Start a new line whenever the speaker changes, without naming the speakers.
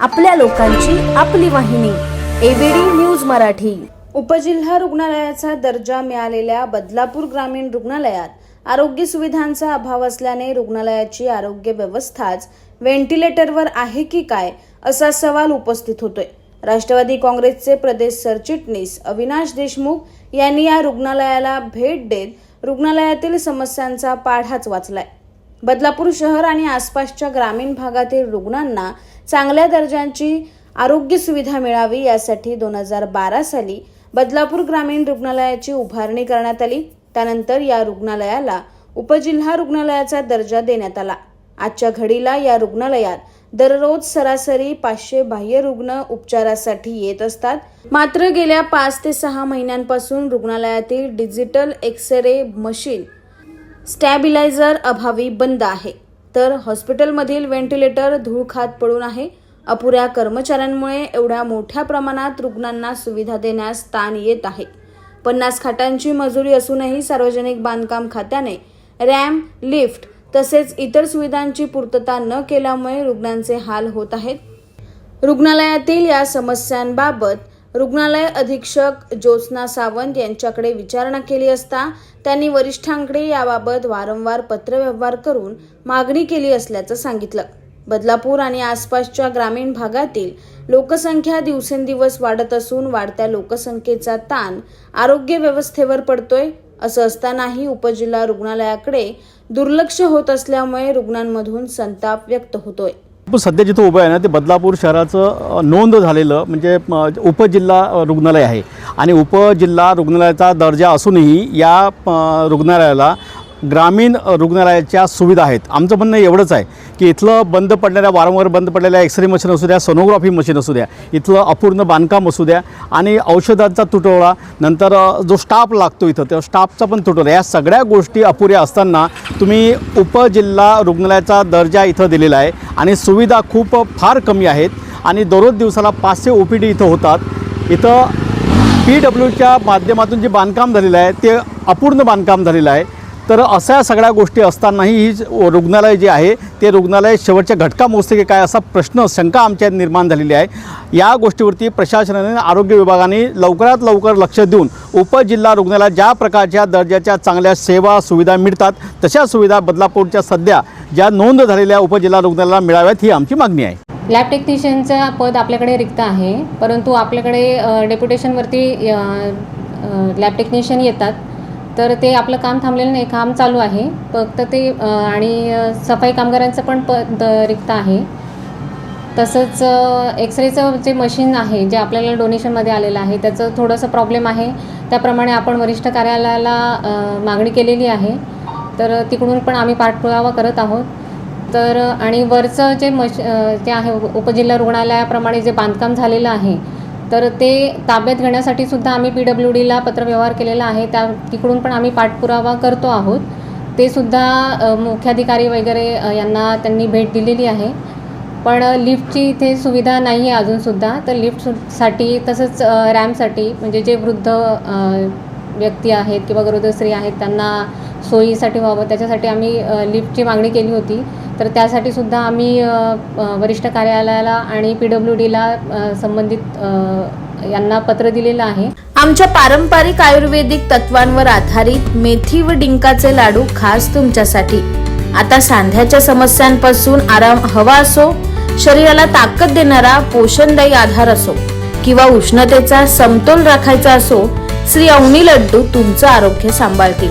आपल्या लोकांची आपली वाहिनी एबीडी न्यूज मराठी.
उपजिल्हा रुग्णालयाचा दर्जा मिळालेल्या बदलापूर ग्रामीण रुग्णालयात आरोग्य सुविधांचा अभाव असल्याने रुग्णालयाची आरोग्य व्यवस्थाच व्हेंटिलेटरवर आहे की काय असा सवाल उपस्थित होतोय. राष्ट्रवादी काँग्रेसचे प्रदेश सरचिटणीस अविनाश देशमुख यांनी या रुग्णालयाला भेट देत रुग्णालयातील समस्यांचा पाढाच वाचलाय. बदलापूर शहर आणि आसपासच्या ग्रामीण भागातील रुग्णांना चांगल्या दर्जाची आरोग्य सुविधा मिळावी यासाठी दोन हजार बारा साली बदलापूर ग्रामीण रुग्णालयाची उभारणी करण्यात आली. त्यानंतर या रुग्णालयाला उपजिल्हा रुग्णालयाचा दर्जा देण्यात आला. आजच्या घडीला या रुग्णालयात दररोज सरासरी पाचशे बाह्य रुग्ण उपचारासाठी येत असतात. मात्र गेल्या पाच ते सहा महिन्यांपासून रुग्णालयातील digital x ray machine stabiliser अभावी बंद आहे. तर हॉस्पिटलमधील व्हेंटिलेटर धूळ खात पडून आहे. अपुऱ्या कर्मचाऱ्यांमुळे एवढ्या मोठ्या प्रमाणात रुग्णांना सुविधा देण्यास ताण येत आहे. पन्नास खाटांची मजुरी असूनही सार्वजनिक बांधकाम खात्याने रॅम लिफ्ट तसेच इतर सुविधांची पूर्तता न केल्यामुळे रुग्णांचे हाल होत आहेत. रुग्णालयातील या समस्यांबाबत रुग्णालय अधीक्षक ज्योत्स्ना सावंत यांच्याकडे विचारणा केली असता त्यांनी वरिष्ठांकडे याबाबत वारंवार पत्रव्यवहार करून मागणी केली असल्याचं सांगितलं. बदलापूर आणि आसपासच्या ग्रामीण भागातील लोकसंख्या दिवसेंदिवस वाढत असून वाढत्या लोकसंख्येचा ताण आरोग्य व्यवस्थेवर पडतोय असं असतानाही उपजिल्हा रुग्णालयाकडे दुर्लक्ष होत असल्यामुळे रुग्णांमधून संताप व्यक्त होतोय.
सध्या जिथं उभं आहे ना ते बदलापूर शहराचं नोंद झालेलं म्हणजे उपजिल्हा रुग्णालय आहे. आणि उपजिल्हा रुग्णालयाचा दर्जा असूनही या रुग्णालयाला ग्रामीण रुग्णालयाच्या सुविधा आहेत. आमचं म्हणणं एवढंच आहे की इथलं बंद पडणाऱ्या वारंवार बंद पडलेल्या एक्सरे मशीन असू द्या सोनोग्राफी मशीन असू द्या इथलं अपूर्ण बांधकाम असू द्या आणि औषधांचा तुटवडा नंतर जो स्टाफ लागतो इथं त्या स्टाफचा पण तुटवडा. या सगळ्या गोष्टी अपुऱ्या असताना तुम्ही उपजिल्हा रुग्णालयाचा दर्जा इथं दिलेला आहे. आणि सुविधा खूप फार कमी आहेत. आणि दररोज दिवसाला पाचशे ओ पी डी इथं होतात. इथं पी डब्ल्यूच्या माध्यमातून जे बांधकाम झालेलं आहे ते अपूर्ण बांधकाम झालेलं आहे. तर अशा सगळ्या गोष्टी असतानाही ही रुग्णालय जे आहे ते रुग्णालय शेवटच्या घटका मोजते की काय असा प्रश्न शंका आमच्यात निर्माण झालेली आहे. या गोष्टीवरती प्रशासनाने आरोग्य विभागाने लवकरात लवकर लक्ष देऊन उपजिल्हा रुग्णालयात ज्या प्रकारच्या दर्जाच्या चांगल्या सेवा सुविधा मिळतात तशा सुविधा बदलापूरच्या सध्या ज्या नोंद झालेल्या उपजिल्हा रुग्णालयाला मिळाव्यात ही आमची मागणी आहे.
लॅब टेक्निशियनचं पद आपल्याकडे रिक्त आहे परंतु आपल्याकडे डेप्युटेशनवरती लॅब टेक्निशियन येतात. तर ते आपलं काम थांबलेलं नाही काम चालू आहे. फक्त ते आणि सफाई कामगारांचं पण पद रिक्त आहे. तसंच एक्सरेचं जे मशीन आहे जे आपल्याला डोनेशनमध्ये आलेलं आहे त्याचं थोडंसं प्रॉब्लेम आहे. त्याप्रमाणे आपण वरिष्ठ कार्यालयाला मागणी केलेली आहे. तर तिकडून पण आम्ही पाठपुरावा करत आहोत. तर आणि वरचं जे मश ते जे आहे उपजिल्हा रुग्णालयाप्रमाणे जे बांधकाम झालेलं आहे तर ते ताब्यात घेण्यासाठी सुद्धा आम्ही पी डब्ल्यू डीला पत्रव्यवहार केलेला आहे. त्या तिकडून पण आम्ही पाठपुरावा करतो आहोत. ते सुद्धा मुख्याधिकारी वगैरे यांना त्यांनी भेट दिलेली आहे. पण लिफ्टची इथे सुविधा नाही आहे अजूनसुद्धा तर लिफ्टसाठी तसंच रॅमसाठी रॅम्पसाठी म्हणजे जे वृद्ध व्यक्ती आहेत किंवा गरोदर स्त्री आहेत त्यांना सोयीसाठी व्हावं त्याच्यासाठी आम्ही लिफ्टची मागणी केली होती. तर त्यासाठी सुद्धा आम्ही वरिष्ठ कार्यालयाला आणि पी डब्ल्यू डीला संबंधित यांना पत्र दिलेलं आहे.
आमच्या पारंपरिक आयुर्वेदिक तत्वांवर आधारित मेथी व डिंकाचे लाडू खास तुमच्यासाठी. आता सांध्याच्या समस्यांपासून आराम हवा असो शरीराला ताकद देणारा पोषणदायी आधार असो किंवा उष्णतेचा समतोल राखायचा असो श्री अवनी लड्डू तुमचं आरोग्य सांभाळतील.